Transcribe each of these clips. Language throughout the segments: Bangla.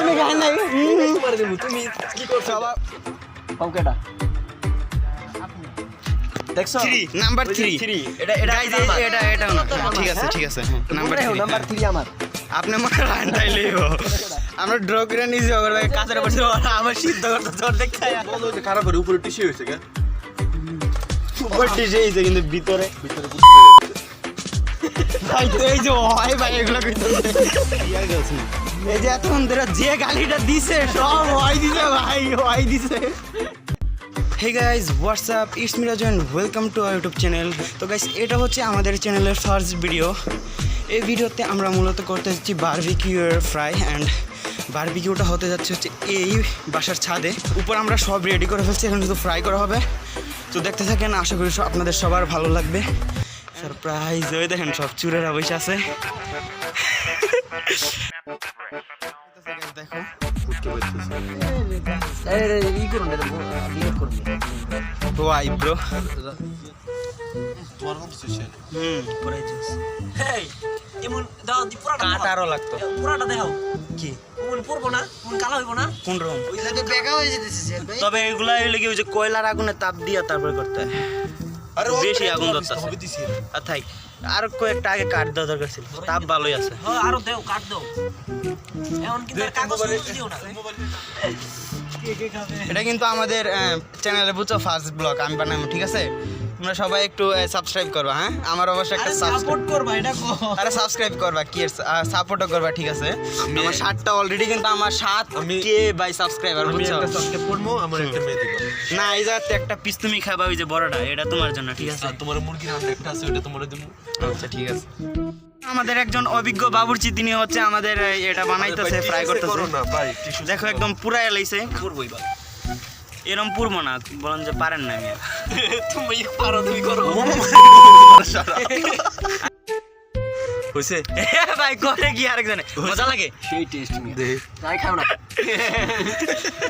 আমি খাই নাই। হুম। তোমার দেবো তুমি কি করছ? আবার পাউকেটা। দেখছ? নাম্বার ওই যে থ্রি। three, এটা এটা গাইজ এটা এটাও না ঠিক আছে ঠিক আছে। নাম্বার থ্রি নাম্বার থ্রি আমার। আপনি মনে রান তাইলে আমরা ড্র করে নিয়েছি ওর ভাই কাছের বসে ওরা সিদ্ধ করতে তোর দেখায় বলো যে খারাপ করে উপরে টিস্যু হয়েছে কে? উপর টিসে হয়েছে কিন্তু ভিতরে। ভিতরে ভাই তো এই যে ভাই এই যে যে গালিটা দিছে দিছে দিছে। Hey WhatsApp welcome to our YouTube channel তো এটা হচ্ছে আমাদের চ্যানেলের ফার্স্ট ভিডিও এই ভিডিওতে আমরা মূলত করতে যাচ্ছি বারবিকিউর ফ্রাই অ্যান্ড বারবিকিউটা হতে যাচ্ছে হচ্ছে এই বাসার ছাদে। উপর আমরা সব রেডি করে ফেলছি, এখন শুধু ফ্রাই করা হবে। তো দেখতে থাকেন, আশা করি আপনাদের সবার ভালো লাগবে। সারপ্রাইজ ওই দেখেন সব চুরেরা বসে আছে। দেখো ব্রো হুম এমন দাও দি পুরাটা লাগতো। পুরাটা দেখাও। কি? না এমন কালো হইবো না। কোন রকম ওই জায়গায় বেকা হয়ে যেতেছে ভাই। তবে এগুলা ওই যে কয়লার আগুনে তাপ দিয়া তারপরে করতে হয়? বেশি আগুন ধরতেছে। আর থাই আর কয়েকটা আগে কাঠ দেওয়া দরকার ছিল তাপ ভালোই আছে। হ্যাঁ আরও দেও কাঠ দাও। এটা কিন্তু আমাদের চ্যানেলে বুঝছ ফার্স্ট ব্লগ আমি বানাবো ঠিক আছে? তোমরা সবাই একটু সাবস্ক্রাইব করবা হ্যাঁ? আমার অবশ্যই একটা সাবস্ক্রাইব সাপোর্ট করবা এটা কো। আরে সাবস্ক্রাইব করবা কি সাপোর্টও করবা ঠিক আছে? আমার সাতটা অলরেডি কিন্তু আমার সাত আমি- কে বাই সাবস্ক্রাইবার বুঝছ? আমি একটা সাবস্ক্রাইব করব আমার একটা মেয়ে দিবো। না এই জায়গাতে একটা পিস তুমি খাবা ওই যে বড়টা এটা তোমার জন্য ঠিক আছে? তোমার মুরগির রান্না একটা আছে ওটা তোমার দেবো। আচ্ছা ঠিক আছে। আমাদের একজন অভিজ্ঞ বাবুর্চি তিনি হচ্ছে আমাদের এটা বানাইতেছে ফ্রাই করতেছে। ভাই দেখো একদম পুরা এলাইছে করবই বা এরম পুরবো না বলেন যে পারেন না তুমি পারো তুমি করো। হইছে ভাই করে কি আরেকজনে? মজা লাগে? সেই টেস্ট নিয়ে। দে। তাই খাও না।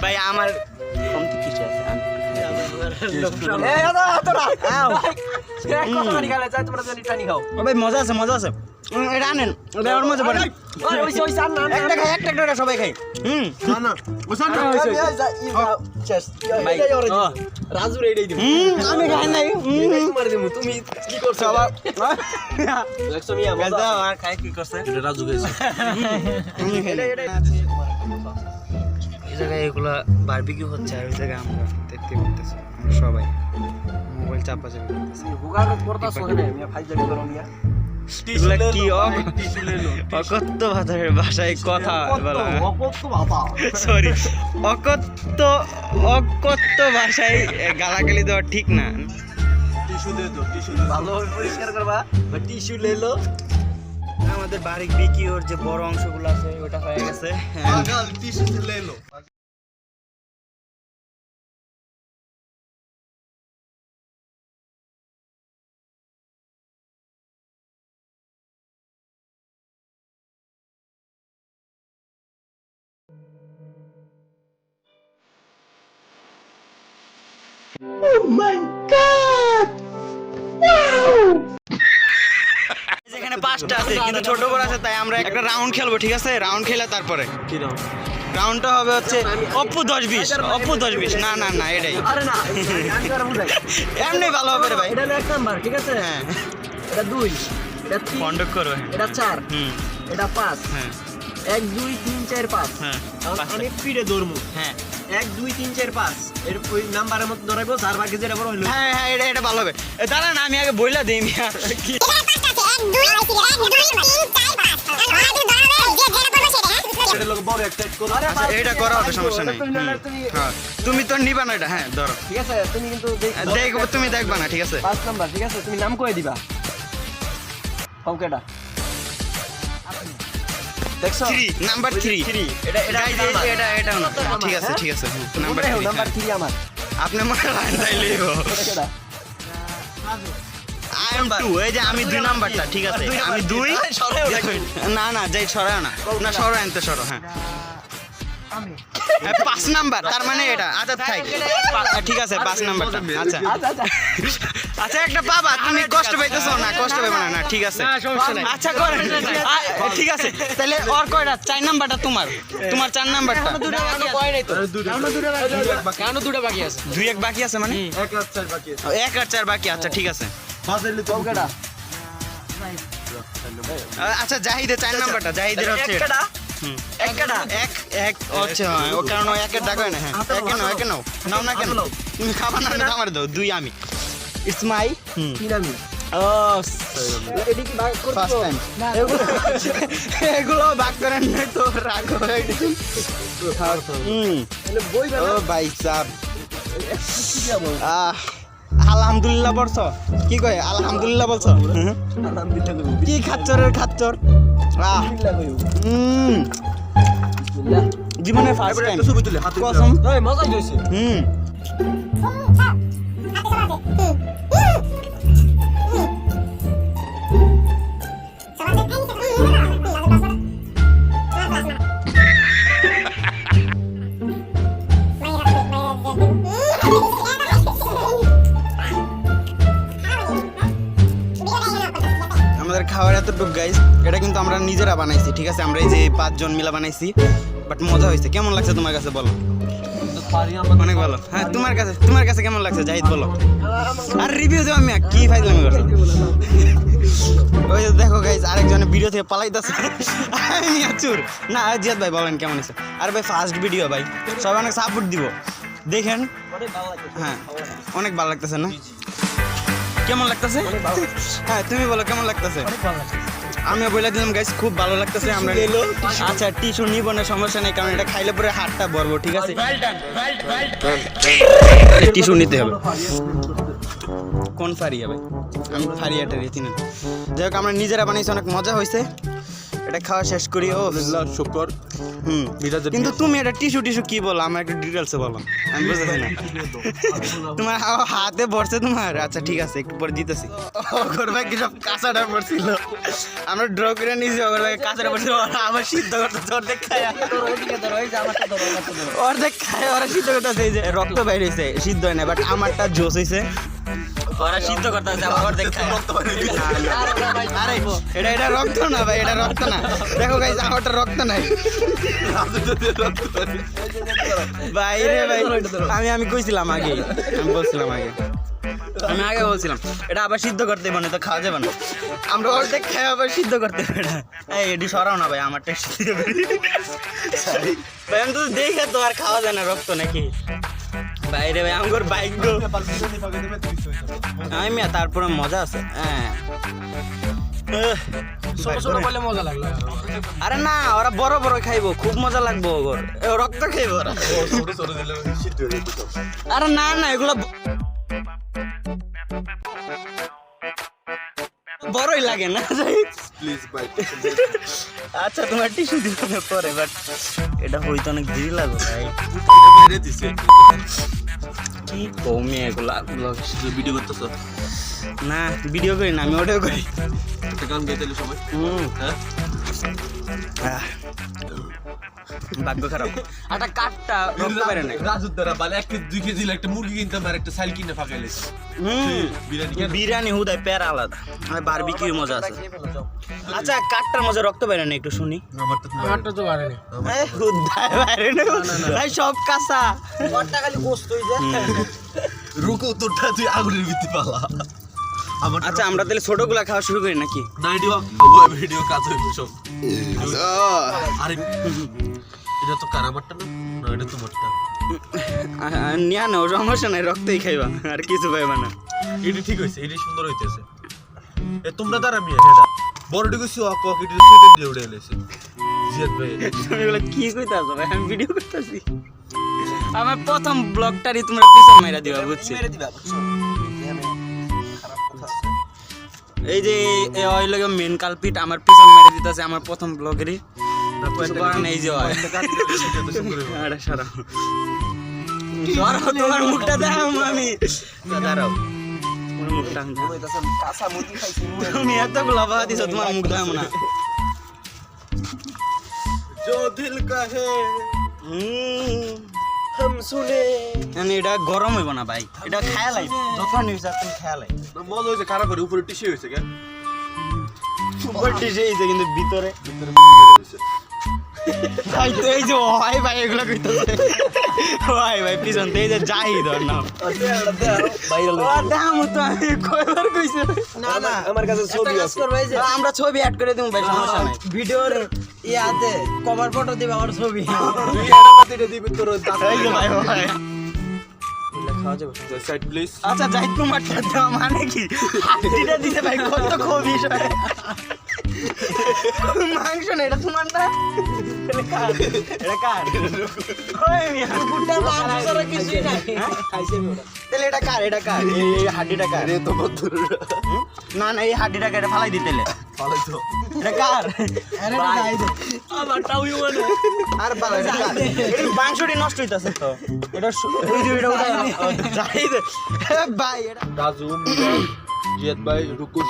ভাই আমার কিছু আছে আমি- মজা আছে মজা আছে। এটা আনেন এটা ওর মজা পড়ে। ওই ওই ওই সান না একটা খাই একটা একটা সবাই খাই। হুম। না না ওসান না ভাই, ও। রাজু রেডি দিবি। হুম আমি খাই নাই। হুম। তোমার তুমি কি করছ? সবার দেখছ মিয়া মজা। আর খাই কি করছে? এটা রাজু গেছে। আমি খাই নাই। এই জায়গায় এগুলা বারবিকিউ হচ্ছে আর ওই জায়গায় আমরা দেখতে করতেছি সবাই মোবাইল চাপা চাপি করতেছি। মিয়া করো মিয়া। এগুলা কি অক- অকথ্য ভাষায় কথা বলা। সরি অকথ্য অকথ্য ভাষায় গালাগালি দেওয়া ঠিক না। টিস্যু দে তো টিস্যু পরিষ্কার করবা। টিস্যু লেলো আমাদের বারিক বিকি ওর যে বড় অংশগুলো আছে ওটা হয়ে গেছে। পাগল Oh my god! Wow! এখানে পাঁচটা আছে কিন্তু ছোট বড় আছে তাই আমরা একটা রাউন্ড খেলব ঠিক আছে? রাউন্ড খেলে তারপরে। কি রাউন্ড রাউন্ডটা হবে হচ্ছে অপু দশ বিশ অপু দশ বিশ। না না না এটাই। এমনি ভালো হবে রে ভাই। এটা এক নাম্বার ঠিক আছে? হ্যাঁ। এটা দুই এটা কন্ডাক্ট করবে হ্যাঁ। এটা চার হুম। এটা পাঁচ। হ্যাঁ। এক দুই তিন চার পাঁচ। হ্যাঁ আমি পিড়ে ধরবো হ্যাঁ। এক দুই তিন চার পাঁচ। এর ওই নাম্বারের মতো ধরাইবো যার বাকি যেটা বড় হইল। হ্যাঁ হ্যাঁ এটা এটা ভালো হবে। দাঁড়ান আমি আগে বইলা দিই মিয়া। এটা করো আচ্ছা এটা হবে সমস্যা এটা তুমি হ্যাঁ। তুমি তো নিবা না এটা হ্যাঁ ধরো। ঠিক আছে তুমি কিন্তু দেখ- দেখব তুমি দেখবা না ঠিক আছে। পাঁচ নাম্বার ঠিক আছে তুমি নাম কয়ে দিবা। কমকেটা দেখছ? থ্রি নাম্বার থ্রি থ্রি এটা এটা এটা এটা ঠিক আছে ঠিক আছে নাম্বার থ্রি নাম্বার থ্রি আমার। আপনি মনে হয় তাইলে আই এম টু এই যে আমি দুই নাম্বারটা ঠিক আছে। আমি দুই না না যাই সরায় না। না সরো আনতে সরো হ্যাঁ, পাঁচ নাম্বার তার মানে এটা আচ্ছা থাক ঠিক আছে পাঁচ নাম্বারটা আচ্ছা আচ্ছা। একটা বাবা তুমি কষ্ট পাইতেছো না কষ্ট পাইবে না না ঠিক আছে। আচ্ছা করেন। ঠিক আছে তাহলে ওর কয়টা? চার নাম্বারটা তোমার। তোমার চার নাম্বারটা। কেন দুটো বাকি আছে। দুই এক বাকি আছে। মানে? এক আর চার বাকি আছে। এক আর চার বাকি আচ্ছা ঠিক আছে। আচ্ছা জাহিদের চার নাম্বারটা জাহিদের হচ্ছে। একটা। এক এক আচ্ছা ও কারণ ও একের ডাক হয় না হ্যাঁ একে নাও একে নাও নাও না কেন? তুমি খাবা না না আমার দাও দুই আমি। ইটস মাই ভাগ টাইম এগুলো বাক করেন না তো রাগ হয়ে ও ভাই সাহ আহ আলহামদুলিল্লাহ বলছ। কি কয় আলহামদুলিল্লাহ বলছ? কি খাচ্চরের খাচ্চর? জীবনে ফার্স্ট টাইম ছবি তুলে হাতে কসম। মজা হইছে হুম। খাওয়ার এতটুকু গাইস এটা কিন্তু আমরা নিজেরা বানাইছি, ঠিক আছে? আমরা এই যে পাঁচজন মিলা বানাইছি বাট মজা হয়েছে। কেমন লাগছে তোমার কাছে, বলো? অনেক ভালো। হ্যাঁ তোমার কাছে তোমার কাছে কেমন লাগছে? জাহিদ, বলো। আর রিভিউ দাও আমি কি ফাইজলামি করছ? ওই দেখো গাইজ আরেকজনের ভিডিও থেকে পালাইতেছে। চুর না, জিয়াদ ভাই, বলেন কেমন আছে আর ভাই ফার্স্ট ভিডিও ভাই। সবাই অনেক সাপোর্ট দিব। দেখেন। হ্যাঁ অনেক ভালো লাগতেছে না? কেমন লাগতেছে? হ্যাঁ তুমি বলো কেমন লাগতেছে? আমি বলে দিলাম গাইস খুব ভালো লাগতেছে আমরা আচ্ছা টিস্যু নিব না সমস্যা নেই কারণ এটা খাইলে পরে হাতটা ভরবো ঠিক আছে? টিস্যু নিতে হবে। কোন ফারিয়া ভাই? আমি ফারিয়াটা চিনি না। যাই হোক আমরা নিজেরা বানিয়েছি অনেক মজা হয়েছে এটা খাওয়া শেষ করি ও শুকর। হুম। কিন্তু তুমি এটা টিস্যু টিস্যু কি বলো? আমার একটু ডিটেলসে বলো। আমি বুঝতেছি না। তোমার হাতে ভরছে তোমার? আচ্ছা ঠিক আছে একটু পরে দিতেছি। ওর ভাই কি সব কাঁচাটা পড়ছিল। আমরা ড্র করে নিয়েছি ওর ভাই কাঁচাটা পড়ছিল। আবার সিদ্ধ করতেছে অর্ধেক খায় তোর ওইদিকে ধরো এই যে আমারটা ধরো আমারটা ধরো অর্ধেক খায় ওরা সিদ্ধ করতেছে এই যে রক্ত বাইর হয়েছে সিদ্ধ হয় না বাট আমারটা জোস হয়েছে ওরা সিদ্ধ করতেছে আমার অর্ধেক খায় আরে এটা এটা রক্ত না ভাই এটা রক্ত না। দেখো গাইজ আমারটা রক্ত নাই। বাইরে ভাই আমি আমি কইছিলাম আগে। আমি বলছিলাম আগে। আমি আগে বলছিলাম এটা আবার সিদ্ধ করতে মানে তো খাওয়া যাবে না। আমরা অর্ধেক খাই আবার সিদ্ধ করতে না। এই এটি সরাও না ভাই আমার টেস্ট ভাই আমি তো দেখে তো আর খাওয়া যায় না রক্ত নাকি? বাইরে ভাই আমার বাইক গো। আমি মিয়া, তারপরে মজা আছে। হ্যাঁ। আরে না ওরা বড় বড় খাইবো খুব মজা লাগবো এ, রক্ত খাইবো ওরা। আরে না না এগুলো বড়ই লাগে না প্লিজ ভাই আচ্ছা তোমার টিস্যু দিবে পরে বাট এটা হইতো অনেক দেরি লাগবে ভাই। এটা বাইরে দিছে। কি কমে এগুলা ভিডিও করতেছ? না ভিডিও করি না আমি ওটাও করি। গান গাইতে সবাই। হুম। হ্যাঁ? ভাগ্য খারাপ। একটা কাঠটা রক্ত পারে না রাজুর দ্বারা বালে এক কেজি দুই কেজি একটা মুরগি কিনতাম আর একটা সাইল কিনে ফাঁকাইলেছে হুম বিরিয়ানি হুদায় প্যারা আলাদা। আর বারবিকিউ মজা আছে। আচ্ছা কাঠটার মজা রক্ত বাইরে না একটু শুনি। আমারটা তো হুদায় বাইরে না ভাই সব কাঁচা ওরটা খালি গোস্ত হই যায় রুকো তোরটা তুই আগুনের ভিত্তি পালা। আচ্ছা আমরা তাহলে ছোটগুলা খাওয়া শুরু করি নাকি? ভিডিও কাজ হইবে সব। আরে এটা তো কারামারটা না? না এটা তোমারটা নিয়া না সমস্যা নাই রক্তই খাইবা আর কিছু পাইবা না। এটি ঠিক হইছে এটি সুন্দর হইতেছে। এ তোমরা দ্বারা মিয়া হেডা বড়টি কইছি অক অক এটি সুইতে দিয়ে উড়ে এলেছে জিয়াদ ভাই তুমি কি কইতাছো ভাই? আমি ভিডিও করতেছি। আমার প্রথম ব্লগটারই তোমরা পিছন মাইরা দিবা বুঝছি। মেরে দিবা বুঝছ? এই যে এই অয়েল মেন কালপিট আমার পিছন মেরে দিতেছে আমার প্রথম ব্লগেরই কিছু করার নেই যে হয় আরে সরাও সরাও তোমার মুখটা দেখাও আমি দাঁড়াও তোমার মুখটা আমি দেখাও। কইতাছে কাঁচা মুদি খাইছি মুড়ে তুমি এতগুলো বাবা দিছো তোমার মুখ দেখাবো না जो दिल कहे শুনে। মানে এটা গরম হইব না ভাই। এটা খেয়ালাই যখন নিউজ তুমি খেয়ালাই মজা হয়েছে খারাপ করে উপরে টিসি হয়েছে কেন সুপার ডিশে এইছে কিন্তু ভিতরে। ভাই তো এই যে ভাই ভাই এগুলো কইতাছে। ভাই ভাই পিছন এই যে যাই ধর না দাম তো আমি কয়বার কইছে। না না। আমার কাছে ছবি আছে। আমরা ছবি অ্যাড করে দেবো ভাই সমস্যা নাই। ভিডিওর ইয়াতে কভার ফটো দিবা আমার ছবি। তুই এটা মাটিটা দিবি তোর এই যে ভাই ভাই। খাওয়া যাবে। সাইড প্লিজ আচ্ছা যাই তোমার দেওয়া মানে কি? হাড্ডিটা দিতে ভাই কত খুবই মাংস না এটা তোমার না? না না এই হাড্ডিটা কেটে ফালাই দিতে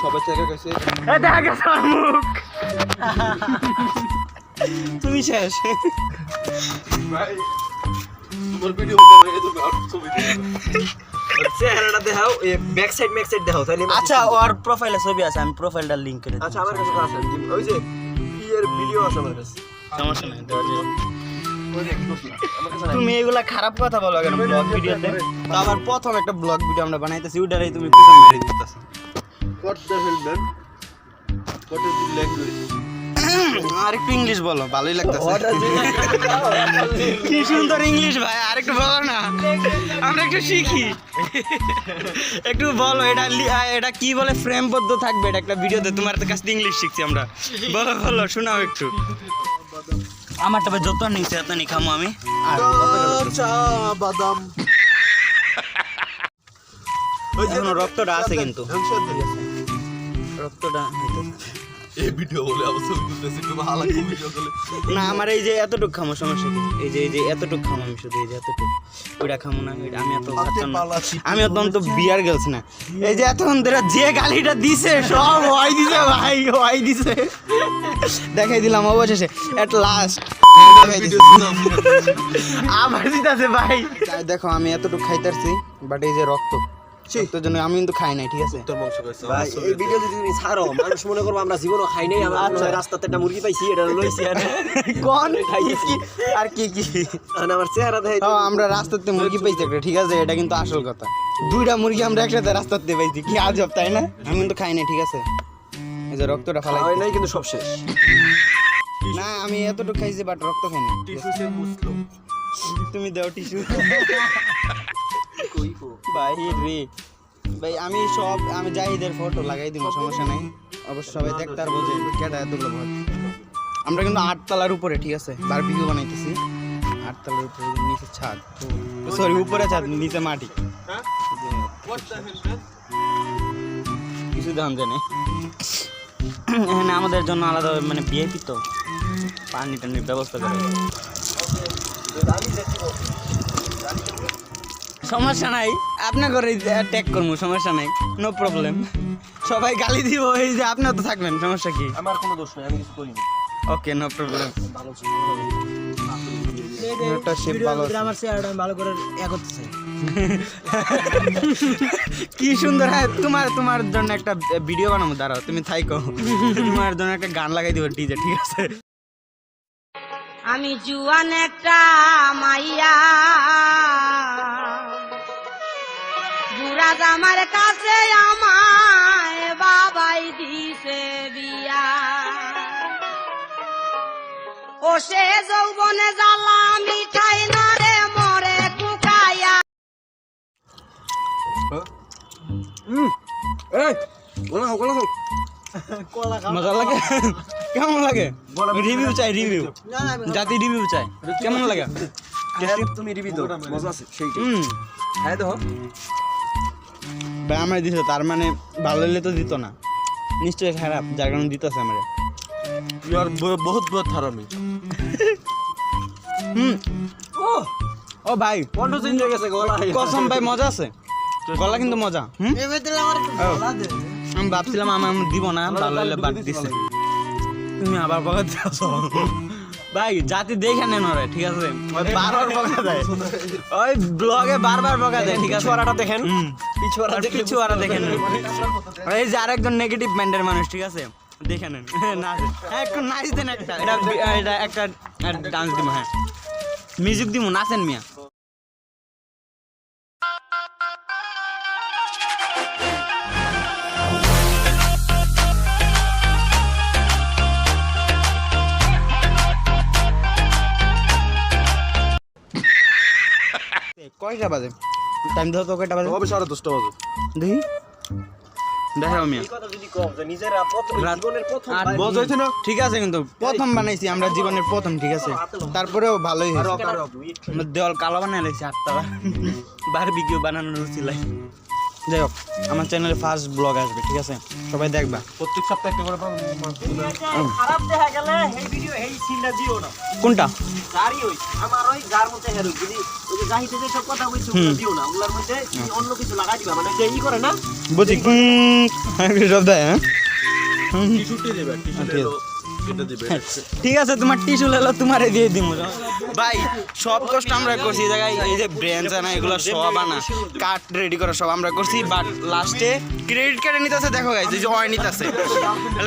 সবাই গেছে দেখা গেছে তুমি শেষ। ভাই তোমার ভিডিও তুমি চেহারাটা দেখাও এই ব্যাক সাইড ব্যাক সাইড দেখাও তাহলে আচ্ছা ওর প্রোফাইলে ছবি আছে আমি প্রোফাইলটা লিংক করে আচ্ছা আমার কাছে আছে। ওই যে ইয়ের ভিডিও আছে আমার কাছে? সমস্যা নাই দেওয়া যাবে। ওই যে আমার কাছে নাই। তুমি এগুলা খারাপ কথা বলো কেন ব্লগ ভিডিওতে তো। আবার প্রথম একটা ব্লগ ভিডিও আমরা বানাইতেছি ওটারই তুমি পিছন মেরে দিতেছো। What the hell man what is the language আর একটু ইংলিশ বলো ভালোই লাগতেছে। কি সুন্দর ইংলিশ ভাই আর একটু বলো না। আমরা একটু শিখি। একটু বলো এটা এটা কি বলে ফ্রেমবদ্ধ থাকবে? এটা একটা ভিডিওতে তোমার কাছ থেকে ইংলিশ শিখছি আমরা। বলো বলো শোনাও একটু। আমারটা ভাই যত নিচে এত নি খামো আমি। বাদাম এখনও রক্তটা আছে কিন্তু। রক্তটা এই ভিডিও বলে ভিডিও না আমার এই যে এতটুকু খামো সমস্যা কি? এই যে এই যে এতটুকু খামো আমি শুধু এই যে এতটুকু। ওইটা খামো না আমি এত আমি অত্যন্ত বিয়ার গেলছি না। এই যে এতক্ষণ ধরে যে গালিটা দিছে সব হয় দিছে ভাই হয় দিছে। দেখাই দিলাম অবশেষে এট লাস্ট আবার দিতেছে ভাই। দেখো আমি এতটুকু খাইতারছি বাট এই যে রক্ত। রক্তের জন্য আমি কিন্তু খাই নাই ঠিক আছে? তোর মাংস খাইছে ভাই এই ভিডিও যদি তুমি ছাড়ো মানুষ মনে করব আমরা জীবনও খাই নাই আমরা মনে রাস্তাতে একটা মুরগি পাইছি এটা লইছি আর কোন? কি? আর কি কি? আর আমার চেহারা দেখাই আমরা রাস্তাতে মুরগি পাইছি একটা ঠিক আছে? এটা কিন্তু আসল কথা। দুইটা মুরগি আমরা একসাথে রাস্তাতে পাইছি কি আজব তাই না? আমি কিন্তু খাই নাই ঠিক আছে? এই যে রক্তটা ফালাই হয় নাই কিন্তু সব শেষ। না আমি এতটুকু খাইছি বাট রক্ত খাই না টিস্যু সে মুসলো তুমি দাও টিস্যু। ভাই রে। ভাই আমি সব আমি জাহিদের ফটো লাগাই দিব সমস্যা নাই। অবশ্য সবাই দেখতে পারব যে কেটা এতগুলো ভর আমরা কিন্তু আটতলার উপরে ঠিক আছে? বারবিকিউ বানাইতেছি। আটতলার উপরে নিচে ছাদ সরি উপরে ছাদ নিচে মাটি। হ্যাঁ? কিছু দাম জানে। এখানে আমাদের জন্য আলাদা মানে ভিআইপি তো। পানি টানির ব্যবস্থা করে। সমস্যা নাই। আপনার ঘরে ট্যাগ করব সমস্যা নাই। নো প্রবলেম সবাই গালি দিব এই যে আপনিও তো থাকবেন সমস্যা কি? আমার কোনো দোষ নাই আমি কিছু করিনি। ওকে নো প্রবলেম ভালো ছিল। একটা শেপ ভালো আছে। আমার চেহারাটা আমি ভালো করে কি সুন্দর হ্যাঁ তোমার তোমার জন্য একটা ভিডিও বানাবো দাঁড়াও তুমি থাইকো। তোমার জন্য একটা গান লাগাই দিব ডিজে ঠিক আছে? আমি জুয়ান একটা মাইয়া। জামার কাছে আমায় বাবাই দিছে বিয়া ও সে যৌবনে জ্বালা মিঠাই না রে মরে কুকাইয়া। মজা লাগে? কেমন লাগে? রিভিউ চাই রিভিউ। না না জাতি রিভিউ চাই। কেমন লাগে? তুমি রিবি দাও। মজা আছে সেইটাই। হ্যাঁ দেখো ভাই আমার দিছে তার মানে ভালো হলে তো দিত না। নিশ্চয়ই খারাপ যার কারণে দিতেছে আমার। ইউ আর বহুত বহুত হারামি হুম। ও! ও ভাই কণ্ঠ চেঞ্জ হয়ে গেছে গলা কসম ভাই মজা আছে? গলা কিন্তু মজা হুম? এবার দিলে আমার গলা দে। আমি ভাবছিলাম আমার আমি দিব না ভালো হলে বাদ দিছে। তুমি আবার বকা দিতেছ। ভাই জাতি দেখে নেন ওরে ঠিক আছে? ওই বারবার বকা দেয়। ওই ব্লগে বারবার বকা দেয় ঠিক আছে? পিছুয়ারাটা দেখেন। পিছুয়ারা কিছু আর দেখেন। এই যে আরেকজন নেগেটিভ মাইন্ডের মানুষ ঠিক আছে? দেখে নেন। নাচ হ্যাঁ একটু নাচ দেন একটা। এটা এটা একটা ডান্স দিব হ্যাঁ। মিউজিক দিব নাচেন মিয়া। কয়টা বাজে? টাইম দাও তো কয়টা বাজে? হবে সাড়ে দশটা বাজে। দেখি। দেখাও মিয়া। এই কথা যদি কম যে নিজেরা প্রথম রাত- জীবনের প্রথম আট ভাই- মজা হয়েছে না? ঠিক আছে কিন্তু প্রথম বানাইছি আমরা জীবনের প্রথম ঠিক আছে? তারপরেও ভালোই হয়েছে। দেওয়াল কালো বানাই লাগছে আটতলা। বারবিকিউ বানানোর রুচিলাই যাই হোক আমার চ্যানেলে ফার্স্ট ব্লগ আসবে ঠিক আছে? সবাই দেখবা। প্রত্যেক সপ্তাহে একটা করে খারাপ দেখা গেলে এই ভিডিও এই সিনটা দিও না। কোনটা? যারই ওই আমার ওই যার মধ্যে হেরো যদি মানে যে ই করে না বুঝি। সব দেয় হ্যাঁ? টিস্যুটি দেবে টিস্যুটি এলো এটা দিবে। ঠিক আছে তোমার টিস্যু লেলো তোমারে দিয়ে দিব ভাই সব কষ্ট আমরা করছি এই জায়গায় এই যে ব্রেঞ্চ আনা এগুলো সব আনা। কার্ড রেডি করা সব আমরা করছি বাট লাস্টে ক্রেডিট কার্ডে নিতেছে দেখো এই যে হয় নিতেছে।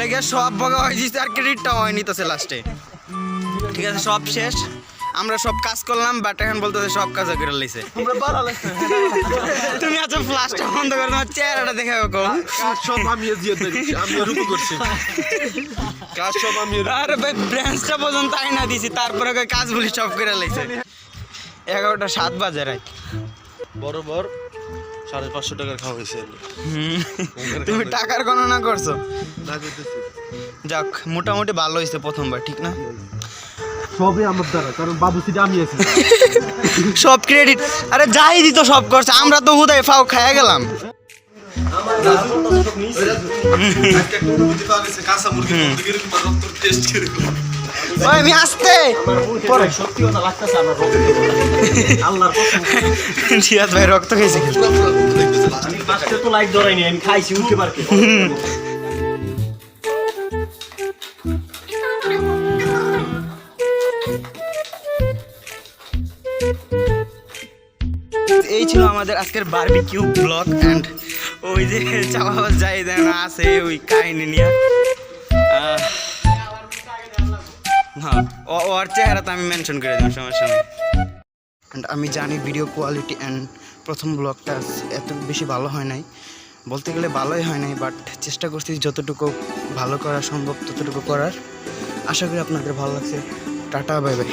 লাগে সব বগা হয়ে যাচ্ছে আর ক্রেডিটটা হয় নিতেছে লাস্টে ঠিক আছে সব শেষ। আমরা সব কাজ করলাম বাট এখন বলতেছে সব কাজ করে লাইছে। তুমি আছো ফ্লাশটা বন্ধ করে তোমার চেহারাটা দেখে কো সব আমি আমি রূপ করছি। কাজ সব আমি আরে ভাই ব্রাঞ্চটা পর্যন্ত আইনা দিছি তারপরে কই কাজ বলি সব করে লাইছে। এগারোটা সাত বাজে রাত। বরাবর সাড়ে পাঁচশো টাকার খাওয়া হয়েছে তুমি টাকার গণনা করছ? যাক মোটামুটি ভালো হয়েছে প্রথমবার ঠিক না? সবই আমার দ্বারা কারণ বাবু সিটা আমি আছি। সব ক্রেডিট আরে যাই দিত সব করছে আমরা তো হুদায় ফাও খাইয়া গেলাম। আমি আসতে পরে সত্যি কথা লাগতেছে আমার আল্লাহর কসম। জিয়াদ ভাই রক্ত খেয়েছে তো লাইট ধরাইনি আমি খাইছি উঠতে পারছি আমাদের আজকের বারবিকিউ ব্লগ অ্যান্ড ওই যে চাওয়া যাই দেন আছে ওই কাহিনী নিয়ে। হ্যাঁ ওর চেহারা তো আমি মেনশন করে দেবো, সমস্যা নেই। অ্যান্ড আমি জানি ভিডিও কোয়ালিটি অ্যান্ড প্রথম ব্লগটা এত বেশি ভালো হয় নাই। বলতে গেলে ভালোই হয় নাই বাট চেষ্টা করছি যতটুকু ভালো করা সম্ভব ততটুকু করার। আশা করি আপনাদের ভালো লাগছে। Tata bye bye